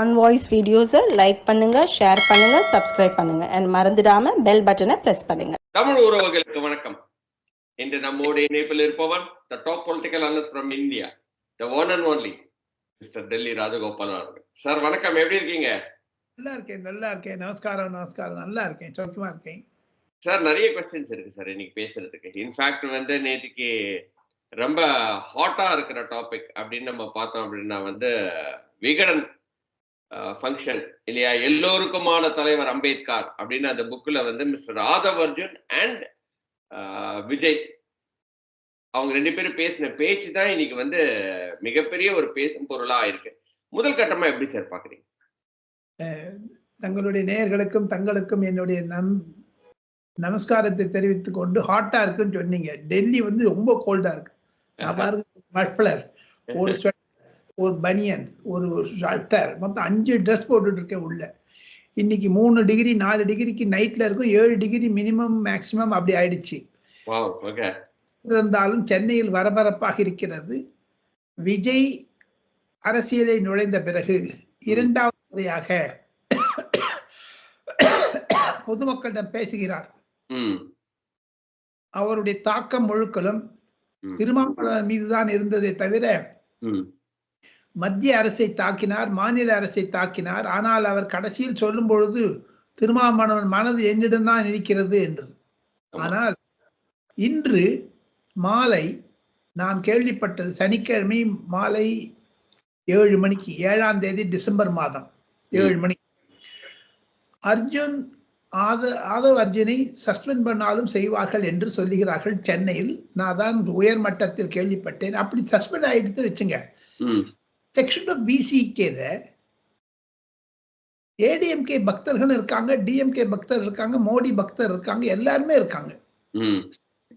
On voice வீடியோஸை like பண்ணுங்க share பண்ணுங்க சப்ஸ்கிரைப் பண்ணுங்க. அண்ட் மறந்துடாம பெல் பட்டனை பிரஸ் பண்ணுங்க. தமிழ் உறவுகளுக்கு வணக்கம். இன்று நம்மோடு இணைப்பில் இருப்பவர் the top political analyst from India the one and only mister Delhi Rajagopalan அவர்கள். சார் வணக்கம். எப்படி இருக்கீங்க? நல்லா இருக்கேன் நல்லா இருக்கேன். நமஸ்காரம் நமஸ்காரம். நல்லா இருக்கேன். சௌக்கியமா இருக்கேன். சார் நிறைய கொஸ்டின்ஸ் இருக்கு சார் இன்னைக்கு பேசுறதுக்கு. இன்ஃபேக்ட் வந்து நேற்றுக்கு ரொம்ப ஹாட்டா இருக்கிற டாபிக் அப்படின்னு நம்ம பார்த்தோம் அப்படின்னா வந்து விகடன் ஃபங்க்ஷன் இல்லையா? எல்லோருக்குமான தலைவர் அம்பேத்கர் அப்படின்னு அந்த புக்கில் வந்து மிஸ்டர் ராதவ் அர்ஜுன் அண்ட் விஜய். அவங்க ரெண்டு பேரும் பேசின பேச்சு தான் இன்னைக்கு வந்து மிகப்பெரிய ஒரு பேசும் பொருளா இருக்கு. முதல் கட்டமா எப்படி சார் பாக்குறீங்க? தங்களுடைய நேயர்களுக்கும் தங்களுக்கும் என்னுடைய நம் நமஸ்காரத்தை தெரிவித்துக் கொண்டு ஹாட்டா இருக்குன்னு சொன்னீங்க. டெல்லி வந்து ரொம்ப கோல்டா இருக்கு. ஒரு ஒரு பனியன் ஒரு ஷர்ட்டர் மொத்தம் அஞ்சு ட்ரெஸ் போட்டுட்டு இருக்கேன் உள்ள. இன்னைக்கு மூணு டிகிரி நாலு டிகிரிக்கு நைட்ல இருக்கும். ஏழு டிகிரி மினிமம் மேக்சிமம் அப்படி ஆயிடுச்சு. இருந்தாலும் சென்னையில் வரபரப்பாக இருக்கிறது. விஜய் அரசியலை நுழைந்த பிறகு இரண்டாவது முறையாக பொதுமக்களிடம் பேசுகிறார். அவருடைய தாக்கம் முழுக்களும். திருமாவளவன் மீதுதான் இருந்ததே தவிர மத்திய அரசை தாக்கினார் மாநில அரசை தாக்கினார். ஆனால் அவர் கடைசியில் சொல்லும் பொழுது திருமாவளவன் மனது என்னிடம்தான் இருக்கிறது என்று. ஆனால் இன்று மாலை நான் கேள்விப்பட்டது சனிக்கிழமை மாலை ஏழு மணிக்கு ஏழாம் தேதி டிசம்பர் மாதம் ஏழு மணி. அர்ஜுன் ஆத ஆதவ் அர்ஜுனை சஸ்பெண்ட் பண்ணாலும் செய்வார்கள் என்று சொல்லுகிறார்கள் சென்னையில். நான் தான் உயர் மட்டத்தில் கேள்விப்பட்டேன். அப்படி சஸ்பெண்ட் ஆயிடுத்து வச்சுங்க. செக்ஷன் ஆஃப் பிசிகேல ஏடிஎம்கே பக்தர்கள் இருக்காங்க டிஎம்கே பக்தர் இருக்காங்க மோடி பக்தர் இருக்காங்க எல்லாருமே இருக்காங்க.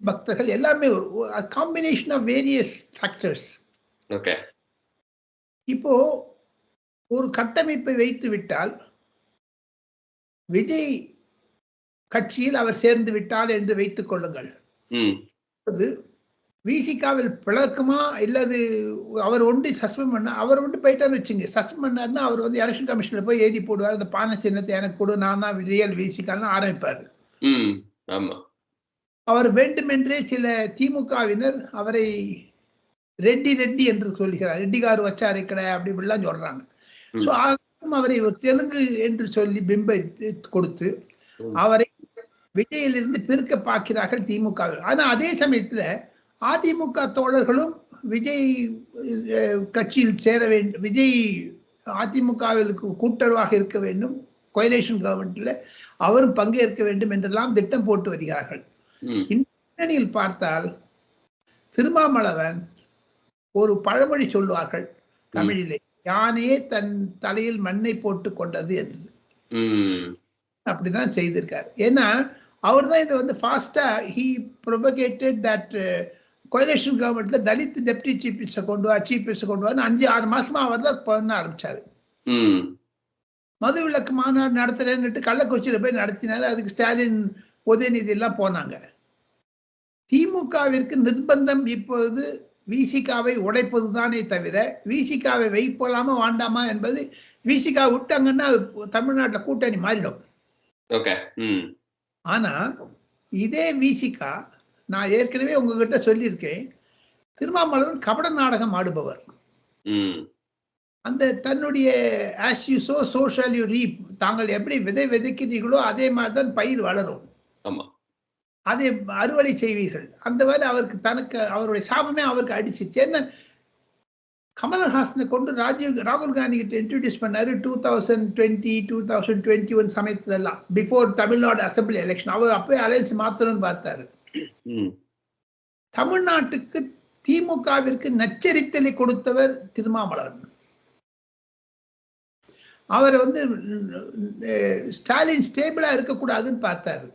பக்தர்கள் எல்லாமே combination of various factors okay. இப்போ ஒரு கட்டமைப்பை வைத்து விட்டால் விஜய் கட்சியில் அவர் சேர்ந்து விட்டால் என்று வைத்துக் கொள்ளுங்கள். விசிகாவில் பிளக்குமா? இல்லது அவர் ஒண்டி சஸ்பெண்ட் பண்ண அவர் ஒன்று போயிட்டான்னு வச்சுங்க. சஸ்பெண்ட் பண்ணாருன்னா அவர் வந்து எலெக்ஷன் கமிஷன்ல போய் எழுதி போடுவார். அந்த பானை சின்னத்தை எனக்கு கொடு நான் தான் விஜயல் விசிகால்னு ஆரம்பிப்பார். அவர் வேண்டுமென்றே சில திமுகவினர் அவரை ரெட்டி ரெட்டி என்று சொல்கிறார். ரெட்டிகார் வச்சாரை கடை அப்படி இப்படிலாம் சொல்றாங்க. ஸோ அவரை ஒரு தெலுங்கு என்று சொல்லி பிம்பை கொடுத்து. அவரை விஜயிலிருந்து பிரிக்க பார்க்கிறார்கள் திமுக ஆனா அதே சமயத்துல அதிமுக தோழர்களும் விஜய் கட்சியில் சேர வேண்டும் விஜய் அதிமுகவிற்கு கூட்டுறவாக இருக்க வேண்டும். கொயலேஷன் கவர்மெண்ட்ல அவரும் பங்கேற்க வேண்டும் என்றெல்லாம் திட்டம் போட்டு வருகிறார்கள். ம். பின்னணியில் பார்த்தால் திருமாமளவன் ஒரு பழமொழி சொல்லுவார்கள் தமிழிலே யானே தன் தலையில் மண்ணை போட்டு கொண்டது என்று. அப்படிதான் செய்திருக்கார். ஏன்னா அவர் தான் இதை வந்து ஃபாஸ்டா ஹி ப்ரொபகேட்டட் தட் கோயலேஷன் கவர்மெண்ட்ல தலித் டெப்டி சீஃப் மினிஸ்டர் கொண்டு வா சீஃப் மினிஸ்டர் கொண்டு வான்னு அஞ்சு ஆறு மாசமா அவர் தான் பண்ண ஆரம்பிச்சாரு. மது விளக்கு மாநாடு நடத்துறேன்னுட்டு கள்ளக்குறிச்சியில போய் நடத்தினாரு. அதுக்கு ஸ்டாலின் உதயநிதி எல்லாம் போனாங்க. திமுகவிற்கு நிர்பந்தம் இப்பொழுது விசிகாவை உடைப்பது தானே தவிர விசிகாவை வைப்பலாமா வேண்டாமா என்பது விசிகா விட்டாங்கன்னா அது தமிழ்நாட்டுல கூட்டணி மாறிடும். ஓகே. ம். ஆனா இதே விசிகா நான் ஏற்கனவே உங்ககிட்ட சொல்லியிருக்கேன். திருமாமலவன் கபட நாடகம் ஆடுபவர். ம். அந்த தன்னுடைய as you sow so shall you reap தாங்கள் எப்படி விதை விதைக்கிறீர்களோ அதே மாதிரி தான் பயிர் வளரும். அதை அறுவடை செய்வீர்கள். அந்த மாதிரி அவருக்கு தனக்கு அவருடைய சாபமே அவருக்கு அடிச்சிச்சு. என்ன? கமலஹாசனை கொண்டு ராஜீவ் ராகுல் காந்தி கிட்ட இன்ட்ரடியூஸ் பண்ணாரு two thousand twenty two thousand twenty one சமயத்துலலாம் before Tamil Nadu assembly election அவர் அப்பவே அலையன்ஸ் மாத்தணும்னு பார்த்தாரு. தமிழ்நாட்டுக்கு திமுகவிற்கு நச்சரித்தலை கொடுத்தவர் திருமாமலவன் அவர் வந்து ஸ்டாலின் ஸ்டேபிளா இருக்கக்கூடாதுன்னு பார்த்தாரு.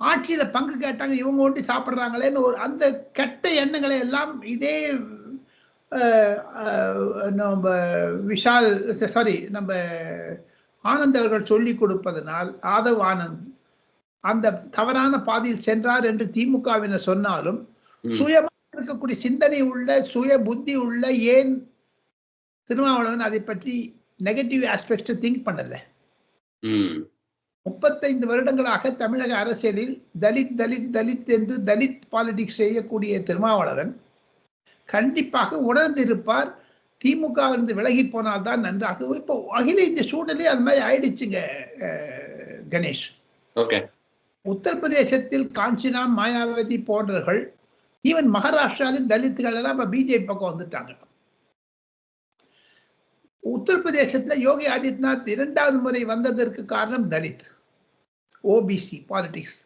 ஆட்சியில பங்கு கேட்டாங்க இவங்க ஒட்டி சாப்பிட்றாங்களேன்னு ஒரு அந்த கெட்ட எண்ணங்களை எல்லாம் இதே நம்ம விஷால் சாரி நம்ம ஆனந்த் அவர்கள் சொல்லி கொடுப்பதனால் ஆதவ் ஆனந்த் அந்த தவறான பாதையில் சென்றார் என்று திமுகவினர் சொன்னாலும். சுயமாக இருக்கக்கூடிய சிந்தனை உள்ள சுய புத்தி உள்ள ஏன் திருமாவளவன் அதை பற்றி நெகட்டிவ் ஆஸ்பெக்ட்ஸ் திங்க் பண்ணல? முப்பத்தைந்து வருடங்களாக தமிழக அரசியலில் தலித் தலித் தலித் என்று தலித் பாலிடிக்ஸ் செய்யக்கூடிய திருமாவளவன் கண்டிப்பாக உணர்ந்திருப்பார். திமுக இருந்து விலகி போனால்தான் நன்றாக. இப்போ அகில இந்த சூழலே அது மாதிரி ஆயிடுச்சுங்க கணேஷ். ஓகே. உத்தரப்பிரதேசத்தில் காஞ்சிராம் மாயாவதி போன்றவர்கள் ஈவன் மகாராஷ்டிராவின் தலித்துகள் எல்லாம் இப்ப பிஜேபி பக்கம் வந்துட்டாங்க. உத்தரப்பிரதேசத்துல யோகி ஆதித்யநாத் இரண்டாவது முறை வந்ததற்கு காரணம் தலித் ஓபிசி பாலிடிக்ஸ்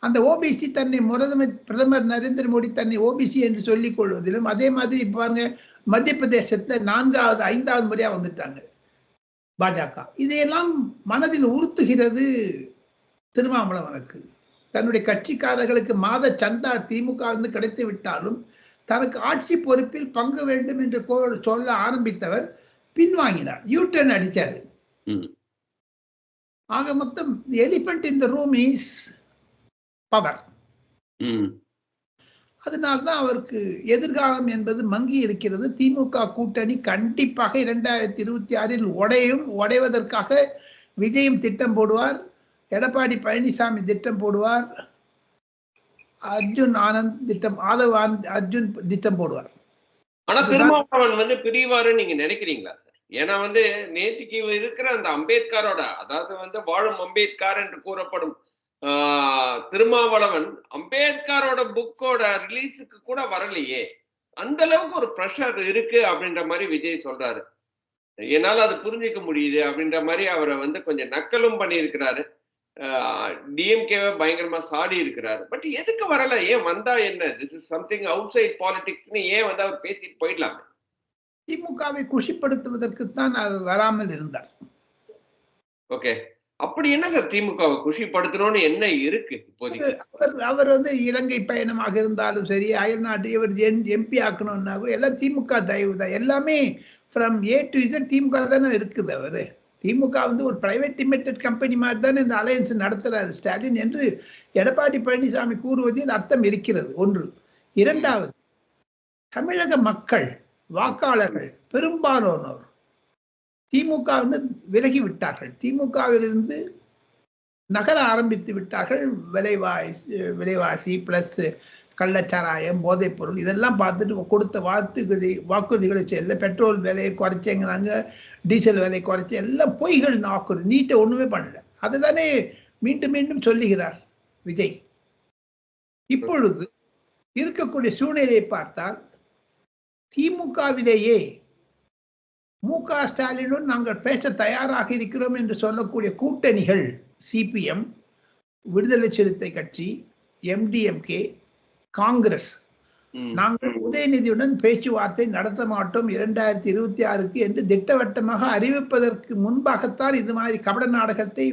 அந்த ஓபிசி தன்னை பிரதமர் பிரதமர் நரேந்திர மோடி தன்னை ஓபிசி என்று சொல்லிக் கொள்வதிலும் அதே மாதிரி பாருங்க மத்திய பிரதேசத்துல நான்காவது ஐந்தாவது முறையா வந்துட்டாங்க பாஜக. இதையெல்லாம் மனதில் உறுத்துகிறது திருமாவளவனுக்கு. தன்னுடைய கட்சிக்காரர்களுக்கு மாத சந்தா திமுக இருந்து கிடைத்து விட்டாலும் தனக்கு ஆட்சி பொறுப்பில் பங்கு வேண்டும் என்று சொல்ல ஆரம்பித்தவர் பின்வாங்கினார். யூ டர்ன் அடிச்சாரு. ம். ஆக மொத்தம் எலிபென்ட் இந்த ரூம் இஸ் பவர் அதனால்தான் அவருக்கு எதிர்காலம் என்பது மங்கி இருக்கிறது. திமுக கூட்டணி கண்டிப்பாக இரண்டாயிரத்தி இருபத்தி ஆறில் உடையும் உடைவதற்காக விஜயும் திட்டம் போடுவார். எடப்பாடி பழனிசாமி திட்டம் போடுவார். அர்ஜுன் ஆனந்த் திட்டம் ஆதவ் ஆனந்த் அர்ஜுன் திட்டம் போடுவார். ஆனா திருமாவளவன் வந்து பிரிவாருன்னு நீங்க நினைக்கிறீங்களா? சார் ஏன்னா வந்து நேற்றுக்கு இருக்கிற அந்த அம்பேத்கரோட அதாவது வந்து வாழும் அம்பேத்கர் என்று கூறப்படும் ஆஹ், திருமாவளவன் அம்பேத்கரோட புக்கோட ரிலீஸுக்கு கூட வரலையே. அந்த அளவுக்கு ஒரு ப்ரெஷர் இருக்கு அப்படின்ற மாதிரி விஜய் சொல்றாரு. என்னால அது புரிஞ்சுக்க முடியுது அப்படின்ற மாதிரி அவரை வந்து கொஞ்சம் நக்கலும் பண்ணியிருக்கிறாரு. டிஎம்கேவை பயங்கரமா சாடி இருக்கிறாரு. பட் எதுக்கு வரல? ஏன் வந்தா என்ன? This is something outside பாலிடிக்ஸ்னு ஏன் வந்து அவர் பேசிட்டு போயிடலாமே? திமுகவை குஷிப்படுத்துவதற்குத்தான் அவர் வராமல் இருந்தார். ஓகே. அப்படி என்ன சார் திமுகவை குஷிப்படுத்தணும்னு என்ன இருக்கு இப்போதைக்கு? அவர் அவர் வந்து இலங்கை பயணமாக இருந்தாலும் சரி அயல் நாட்டு இவர் எம்பி ஆக்கணும்னா கூட எல்லாம் திமுக தயவு தான். எல்லாமே from A to Z DMK தானே இருக்குது அவரு. திமுக வந்து ஒரு பிரைவேட் லிமிடெட் கம்பெனி மாதிரி தானே இந்த அலையன்ஸ் நடத்துறாரு. ஸ்டாலின் என்று எடப்பாடி பழனிசாமி கூறுவதில் அர்த்தம் இருக்கிறது. ஒன்று. இரண்டாவது தமிழக மக்கள் வாக்காளர்கள் பெரும்பாலானோர் திமுக வந்து விலகி விட்டார்கள் திமுகவிலிருந்து நகர ஆரம்பித்து விட்டார்கள். விலைவாசி விலைவாசி பிளஸ் கள்ளச்சாராயம் போதைப் பொருள் இதெல்லாம் பார்த்துட்டு கொடுத்த வார்த்தைகளை வாக்குறுதிகளை செய்யல பெட்ரோல் விலையை குறைச்சேங்கிறாங்க டீசல் விலையை குறைச்சி எல்லாம் பொய்கள் வாக்குறுதி நீட்டை ஒன்றுமே பண்ணல. அதுதானே மீண்டும் மீண்டும் சொல்லுகிறார் விஜய். இப்பொழுது இருக்கக்கூடிய சூழ்நிலையை பார்த்தால் திமுகவிலேயே மு க ஸ்டாலினுடன் நாங்கள் பேச தயாராக இருக்கிறோம் என்று சொல்லக்கூடிய கூட்டணிகள் சிபிஎம் விடுதலை சிறுத்தை கட்சி எம்டிஎம்கே காங்கிரஸ். நாங்கள் உதயநிதியுடன் பேச்சுவார்த்தை நடத்த மாட்டோம். இரண்டாயிரத்தி இருபத்தி ஆறுக்கு என்று திட்டவட்டமாக அறிவிப்பதற்கு முன்பாகத்தான் இது மாதிரி கபட நாடகத்தை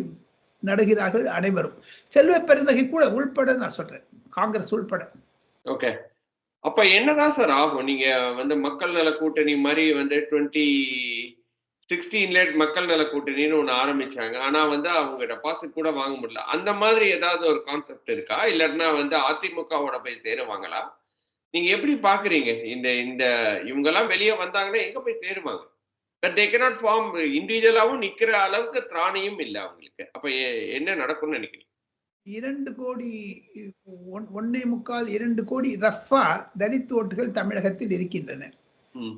நடுகிறார்கள் அனைவரும். செல்வ பெருந்தகை கூட உள்பட நான் சொல்றேன். காங்கிரஸ் உள்பட. ஓகே. அப்ப என்னதான் சார் ஆகும்? நீங்க வந்து மக்கள் நல கூட்டணி மாதிரி வந்து டுவெண்ட்டி சிக்ஸ்டீன்ல மக்கள் நல கூட்டணின்னு ஒண்ணு ஆரம்பிச்சாங்க. ஆனா வந்து அவங்க டெபாசிட் கூட வாங்க முடியல. அந்த மாதிரி ஏதாவது ஒரு கான்செப்ட் இருக்கா? இல்லைன்னா வந்து அதிமுகவோட போய் சேருவாங்களா? நீங்க எப்படி பாக்குறீங்க? இந்த இந்த இவங்க எல்லாம் வெளியே வந்தாங்கன்னா எங்க போய் சேருவாங்க? பட் தே cannot ஃபார்ம் இண்டிவிஜுவலாவும் நிக்கிற அளவுக்கு திராணியும் இல்லை அவங்களுக்கு. அப்ப என்ன நடக்கும்னு நினைக்கிறீங்க? இரண்டு கோடி ஒன்- ஒன்னே முக்கால் இரண்டு கோடி ரஃபா தலித் ஓட்டுகள் தமிழகத்தில் இருக்கின்றன. ம்.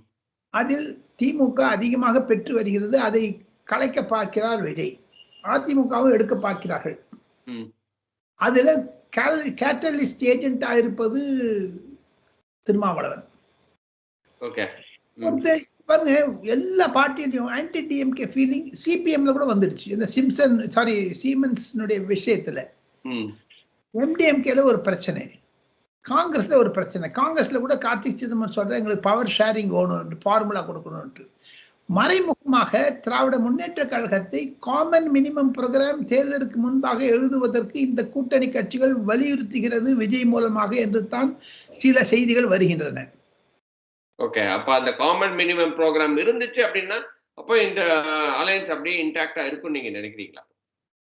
அதில் திமுக அதிகமாக பெற்று வருகிறது அதை கலைக்க பார்க்கிறார் விஜய். அதிமுகவும் எடுக்க பார்க்கிறார்கள். அதுல கேட்டலிஸ்ட் ஏஜென்டா இருப்பது திருமாவளவன். பாருங்க எல்லா பார்ட்டியிலையும் ஆன்டி டிஎம்கே ஃபீலிங் சிபிஎம்ல கூட வந்துடுச்சு. இந்த சிம்சன் சாரி சீமன்ஸ்னுடைய விஷயத்துல. எம்டிஎம்கேல ஒரு பிரச்சனை. காங்கிரஸ்ல ஒரு பிரச்சனை. காங்கிரஸ்ல கூட கார்த்திக் சிதம்பரம் சொல்ற எங்களுக்கு பவர் ஷேரிங் வேணும் ஃபார்முலா கொடுக்கணும்ட்டு மறைமுகமாக திராவிட முன்னேற்ற கழகத்தை காமன் மினிமம் ப்ரோக்ராம் தேர்தலுக்கு முன்பாக எழுதுவதற்கு இந்த கூட்டணி கட்சிகள் வலியுறுத்துகிறது விஜய் மூலமாக என்று தான் சில செய்திகள் வருகின்றன. ஓகே அப்ப அந்த காமன் மினிமம் ப்ரோக்ராம் இருந்துச்சு அப்படின்னா அப்போ இந்த அலையன்ஸ் அப்படியே இன்டாக்டா இருக்கும்னு நீங்க நினைக்கிறீங்களா?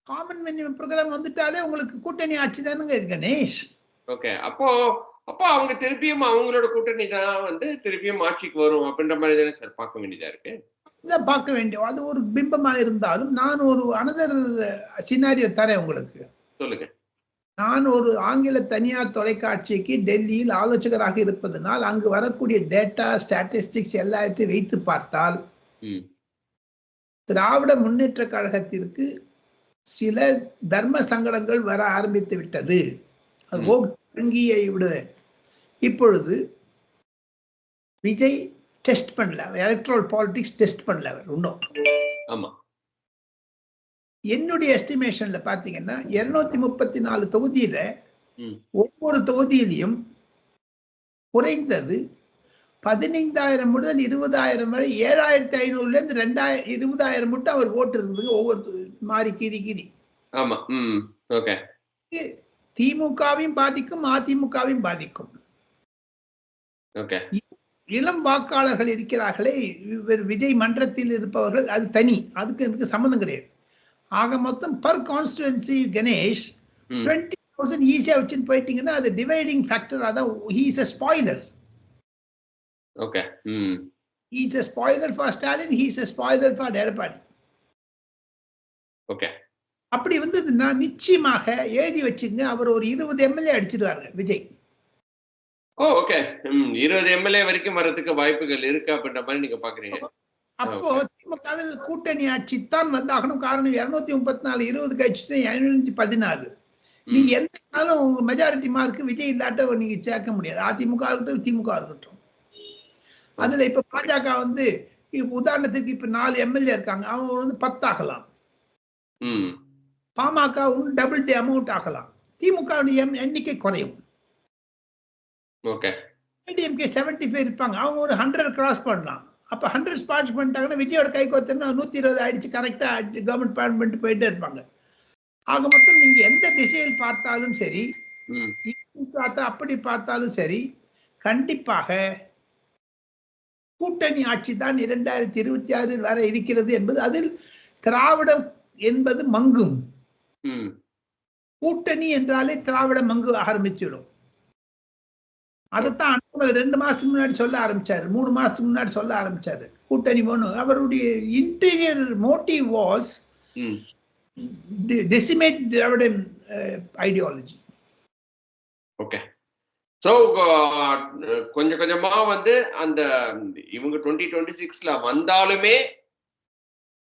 காமன் மினிமம் ப்ரோக்ராம் வந்துட்டாலே உங்களுக்கு கூட்டணி ஆட்சி தானுங்க கணேஷ். ஓகே அப்போ அப்போ அவங்க திருப்பியும் அவங்களோட கூட்டணி தான் வந்து திருப்பியும் ஆட்சிக்கு வரும் அப்படின்ற மாதிரி தானே சார் பார்க்க வேண்டியதா இருக்கு? இதை பார்க்க வேண்டிய அது ஒரு பிம்பமா இருந்தாலும் நான் ஒரு அனதர் சினாரியோ தரேன் உங்களுக்கு. சொல்லுங்க. நான் ஒரு ஆங்கில தனியார் தொலைக்காட்சிக்கு டெல்லியில் ஆலோசகராக இருப்பதனால் அங்கு வரக்கூடிய டேட்டா ஸ்டாட்டிஸ்டிக்ஸ் எல்லாத்தையும் வைத்து பார்த்தால் திராவிட முன்னேற்ற கழகத்திற்கு சில தர்ம சங்கடங்கள் வர ஆரம்பித்து விட்டது. அது vote வங்கியை விட இப்பொழுது விஜய் டெஸ்ட் பண்ணல. எலக்ட்ரல் பாலிடிக்ஸ் டெஸ்ட் பண்ணல அவர் இன்னும் ஆமா. என்னுடைய எஸ்டிமேஷன்ல பாத்தீங்கன்னா இருநூத்தி முப்பத்தி நாலு தொகுதியில. ஒவ்வொரு தொகுதியிலையும் குறைந்தது பதினைந்தாயிரம் முதல் இருபதாயிரம் வரை ஏழாயிரத்தி ஐநூறுல இருந்து ரெண்டாயிரம் இருபதாயிரம் மட்டும் அவர் ஓட்டு இருந்தது ஒவ்வொரு மாறி கீறி கீறி. ஆமா. ஓகே. திமுகவையும் பாதிக்கும் அதிமுகவையும் பாதிக்கும். இளம் வாக்காளர்கள் இருக்கிறார்களே விஜய் மன்றத்தில் இருப்பவர்கள் அது தனி அதுக்கு இதுக்கு சம்மந்தம் கிடையாது. ஆக மொத்தம் per constituency Ganesh twenty thousand ஈஸியா வச்சுன்னு போயிட்டீங்கன்னா அது டிவைடிங் ஃபேக்டர் அதான் he's a spoiler okay he's a spoiler for Stalin he's a spoiler for Edappadi okay. அப்படி வந்ததுன்னா நிச்சயமாக எழுதி வச்சுங்க அவர் ஒரு இருபது எம்எல்ஏ அடிச்சிடுவாங்க விஜய். Oh okay. இருபது எம்எல்ஏ வரைக்கும் வர்றதுக்கு வாய்ப்புகள் இருக்கு அப்படின்ற மாதிரி நீங்க பாக்குறீங்க. அப்போ திமுகவில் கூட்டணி ஆட்சி தான் வந்தாகணும். காரணம் இருநூத்தி முப்பத்தி நாலு இருபது கட்சி இருநூத்தி பதினாலு நீங்க எந்த நாளும் உங்க மெஜாரிட்டி மார்க் விஜய் இல்லாட்ட நீங்க சேர்க்க முடியாது. அதிமுக இருக்கட்டும் திமுக இருக்கட்டும். அதுல இப்ப பாஜக வந்து இப்ப உதாரணத்துக்கு இப்ப நாலு எம்எல்ஏ இருக்காங்க. அவங்க வந்து பத்தாகலாம். ம் பாமக இன்னும் டபுள் தி அமௌண்ட் ஆகலாம் திமுக எண்ணிக்கை குறையும். ஓகே ஏடிஎம்கே செவன்டி ஃபைவ் இருப்பாங்க. அவங்க ஒரு ஹண்ட்ரட் கிராஸ் பண்ணலாம். அப்ப ஹண்ட்ரட் ஸ்பாட்ச் பண்ணிட்டாங்கன்னா விஜயோட கை கோத்தனா நூத்தி இருபது ஆயிடுச்சு. கரெக்டா கவர்மெண்ட் பிளான் பண்ணிட்டு போயிட்டே இருப்பாங்க. ஆக மொத்தம் நீங்க எந்த திசையில் பார்த்தாலும் சரி பார்த்தா அப்படி பார்த்தாலும் சரி கண்டிப்பாக கூட்டணி ஆட்சி தான் இரண்டாயிரத்தி இருபத்தி ஆறில் வர இருக்கிறது என்பது அதில் திராவிடம் என்பது மங்கும். கூட்டணி என்றாலே திராவிட மங்கு ஆரம்பிச்சிடும். அதைத்தான் அண்ணாமலை ரெண்டு மாசத்துக்கு முன்னாடி சொல்ல ஆரம்பிச்சாரு. மூணு மாசத்துக்கு முன்னாடி சொல்ல ஆரம்பிச்சாரு. கூட்டணி வேணும். அவருடைய interior motive was decimate Dravidian ideology okay so கொஞ்சம் கொஞ்சமா வந்து அந்த இவங்க டுவெண்ட்டி டுவெண்ட்டி சிக்ஸ்ல வந்தாலுமே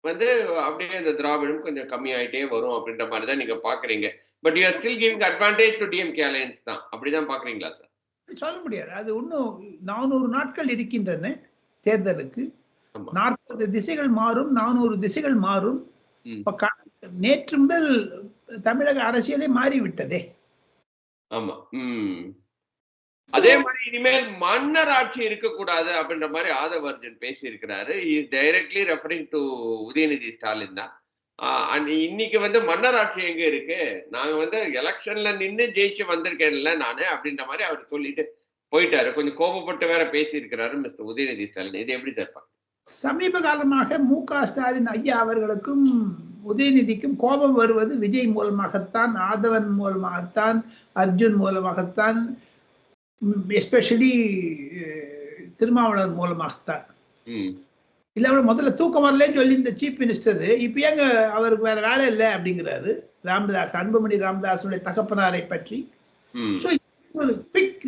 வந்து அப்படியே இந்த திராவிடம் கொஞ்சம் கம்மியாயிட்டே வரும் அப்படின்ற மாதிரி தான் நீங்க பாக்குறீங்க. But you are still giving advantage to DMK alliance தான். அப்படிதான் பாக்குறீங்களா சார் சொல்ல முடியாது. அது இன்னும் நானூறு நாட்கள் இருக்கின்றன தேர்தலுக்கு. நாற்பது திசைகள் மாறும் நானூறு திசைகள் மாறும். நேற்று முதல் தமிழக அரசியலே மாறிவிட்டதே. ஆமா. அதே மாதிரி இனிமேல் மன்னர் ஆட்சி இருக்கக்கூடாது அப்படின்ற மாதிரி ஆதவ அர்ஜுன் பேசி இருக்கிறாரு is directly referring to Udhayanidhi Stalin தான். இன்னைக்கு வந்து மன்னர் ஆட்சி எங்க இருக்கு? நாங்க வந்து எலெக்ஷன்ல நின்னு ஜெயிச்சு வந்திருக்கேன்ல நானு அப்படின்ற மாதிரி அவர் சொல்லிட்டு போயிட்டாரு. கொஞ்சம் கோபப்பட்டு வேற பேசி இருக்கிறாரு மிஸ்டர் உதயநிதி ஸ்டாலின். இது எப்படி தருப்பாங்க சமீப காலமாக மு க ஸ்டாலின் ஐயா அவர்களுக்கும் உதயநிதிக்கும் கோபம் வருவது விஜய் மூலமாகத்தான் ஆதவன் மூலமாகத்தான் அர்ஜுன் மூலமாகத்தான் எஸ்பெஷலி திருமாவளவன் மூலமாகத்தான். இல்ல அவர் முதல்ல தூக்கம் வரலன்னு சொல்லி இந்த சீஃப் மினிஸ்டர் இப்ப ஏங்க அவருக்கு வேற வேலை இல்லை அப்படிங்கிறாரு. ராமதாஸ் அன்புமணி ராமதாஸுடைய தகப்பனாரை பற்றி. ஸோ பிக்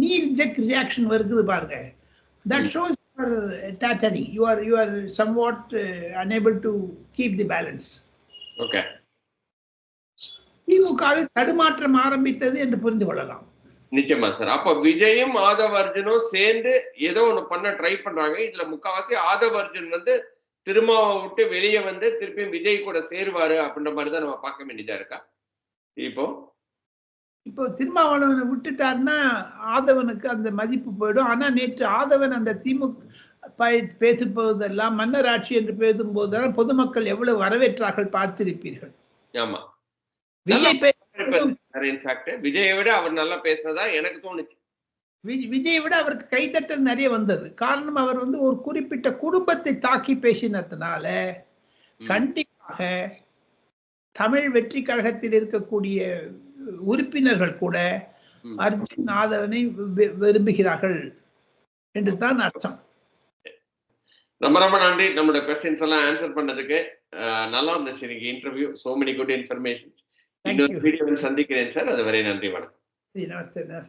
நீ ஜெக் ரியாக்ஷன் வருது பாருங்க. That. Shows that you are you are somewhat unable to keep the balance okay திமுகவில் தடுமாற்றம் ஆரம்பித்தது என்று புரிந்து கொள்ளலாம். நிச்சயமா சார். அப்ப விஜயும் ஆதவ அர்ஜுனும் சேர்ந்து ஏதோ ஒண்ணு பண்ண ட்ரை பண்றாங்க. இதுல முக்காவாசி ஆதவ அர்ஜுன் வந்து திருமாவை விட்டு வெளியே வந்து திருப்பியும் விஜய் கூட சேருவாரு அப்படின்ற மாதிரி தான் நம்ம பார்க்க வேண்டியதா இருக்கா? இப்போ? இப்போ திருமாவளவனை விட்டுட்டாருன்னா ஆதவனுக்கு அந்த மதிப்பு போயிடும். ஆனா நேற்று ஆதவன் அந்த திமுக பேசும்போதெல்லாம் மன்னர் ஆட்சி என்று பேசும்போதெல்லாம் பொதுமக்கள் எவ்வளவு வரவேற்றார்கள் பார்த்திருப்பீர்கள். ஆமா. விஜய் இன்ஃபேக்ட் விஜயை விட அவர் நல்லா பேசுனதா எனக்கு தோணுச்சு. விஜயை விட அவருக்கு கைதட்டல் நிறைய வந்தது. காரணம் அவர் வந்து ஒரு குறிப்பிட்ட குடும்பத்தை தாக்கி பேசினதுனால. கண்டிப்பாக தமிழ் வெற்றி கழகத்தில் இருக்கக்கூடிய உறுப்பினர்கள் கூட. அர்ஜுன் ஆதவனை விரும்புகிறார்கள் என்று தான் அர்த்தம். ரொம்ப ரொம்ப நன்றி. நம்மளோட கொஸ்டின்ஸ் எல்லாம் ஆன்சர் பண்ணதுக்கு. நல்லா இருந்துச்சு இன்னைக்கு interview so many good information இன்னொரு. வீடியோவில் சந்திக்கிறேன் சார். அது வரை நன்றி வணக்கம். நமஸ்தே நமஸ்தே.